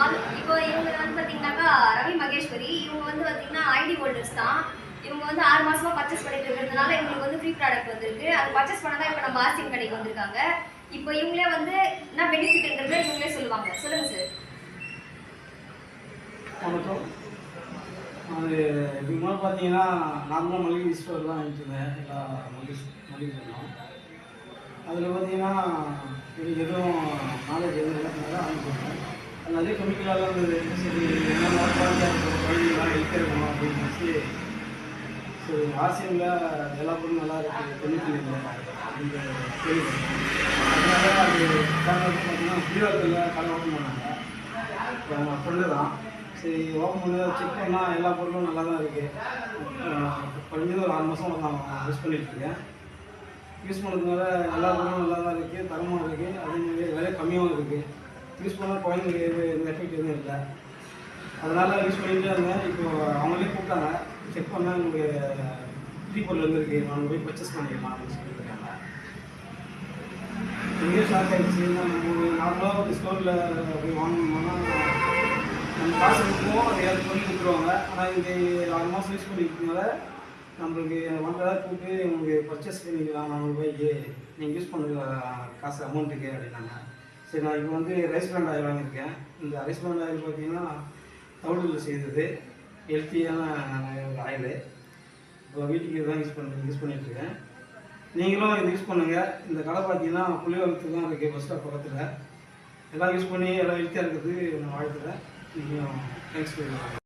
All இப்போ இவங்க வந்து பார்த்தீங்கன்னாக்கா ரவி மகேஸ்வரி இவங்க வந்து பார்த்தீங்கன்னா ஐடி ஹோல்டர்ஸ் தான். இவங்க வந்து ஆறு மாசமா பர்ச்சேஸ் பண்ணிட்டு இருக்கிறதுனால இவங்களுக்கு வந்து ஃப்ரீ ப்ராடக்ட் வந்திருக்கு. அது பர்ச்சேஸ் பண்ணதான் இப்போ நம்ம ஆசியம் கடைக்கு வந்திருக்காங்க. இப்போ இவங்களே வந்து என்ன பெனிஃபிட்ன்றதை இவங்களே சொல்லுவாங்க. சொல்லுங்க சார் வணக்கம். அது இதுக்கு முன்னாடி பார்த்தீங்கன்னா நார்மலாக மளிகை ஸ்டோர் தான் வாங்கிட்டு இருந்தேன். எல்லா மளிகை மளிகை பொருளும் அதில் பார்த்தீங்கன்னா எனக்கு எதுவும் நாலேஜ் எதுவும் இல்லாதனால வாங்கிட்டு இருந்தேன் நிறைய கெமிக்கலாக இருந்தது சரி என்ன குவாலிட்டியாக இருக்கும் குழந்தைங்களாம் ஹெல்த் அப்படின்னு நினச்சி சரி ஆசியமில் எல்லா பொருளும் நல்லா இருக்குது கெமிக்கல் இல்லை அப்படின்னு கேள்விப்பட்டேன் அதனால அது பார்த்தீங்கன்னா ஃப்ரீவாக்கில் கடை ஓப்பன் பண்ணாங்க இப்போ என் ஃப்ரெண்டு தான். சரி ஓப்பன் பண்ணி செக் பண்ணால் எல்லா பொருளும் நல்லா தான் இருக்குது குறைஞ்சது ஒரு ஆறு மாதம் நான் யூஸ் பண்ணிகிட்ருக்கேன் யூஸ் பண்ணதுனால எல்லா பொருளும் நல்லா தான் இருக்குது தரமாக இருக்குது அதே மாதிரி விலை கம்மியாகவும் இருக்குது யூஸ் பண்ணால் குழந்தைங்களுக்கு எந்த எஃபெக்ட் எதுவும் இல்லை. அதனால் யூஸ் பண்ணிகிட்டே இருந்தேன். இப்போ அவங்களே கூப்பிட்டாங்க. செக் பண்ணால் உங்களுக்கு ஃப்ரீ பொருள் வந்துருக்கு நான் போய் பர்ச்சேஸ் பண்ணிக்கலாம் அப்படின்னு சொல்லியிருக்காங்க எங்கேயும் ஷாக் ஆகிடுச்சு நம்ம நார்மலாக டிஸ்கவுண்ட்டில் போய் வாங்கணும்னா நம்ம காசு கொடுப்போம் அதை ஏழு பண்ணி கொடுத்துருவாங்க. ஆனால் இது ஆறு மாதம் யூஸ் பண்ணிக்கிறதுனால நம்மளுக்கு ஒன்றரை கூப்பிட்டு உங்களுக்கு பர்ச்சேஸ் பண்ணிக்கலாம். நம்ம போய் நீங்கள் யூஸ் பண்ணுற காசு அமௌண்ட்டுக்கு அப்படின்னாங்க. சரி நான் இப்போ வந்து ரைஸ் பிராண்ட் ஆயில் வாங்கியிருக்கேன். இந்த ரைஸ் பிராண்ட் ஆயில் பார்த்தீங்கன்னா தவிடில் செய்தது ஹெல்த்தியான ஒரு ஆயில் இப்போ வீட்டுக்கு இதுதான் யூஸ் பண்ணுறது யூஸ் பண்ணிகிட்ருக்கேன் நீங்களும் இது யூஸ் பண்ணுங்கள் இந்த கடை பார்த்தீங்கன்னா புளிவரத்து தான் இருக்குது பஸ் ஸ்டாப் பக்கத்தில். எல்லாம் யூஸ் பண்ணி எல்லாம் ஹெல்த்தியாக இருக்கிறது நான் வாழ்த்துறேன். நீங்களும் தேங்க்ஸ்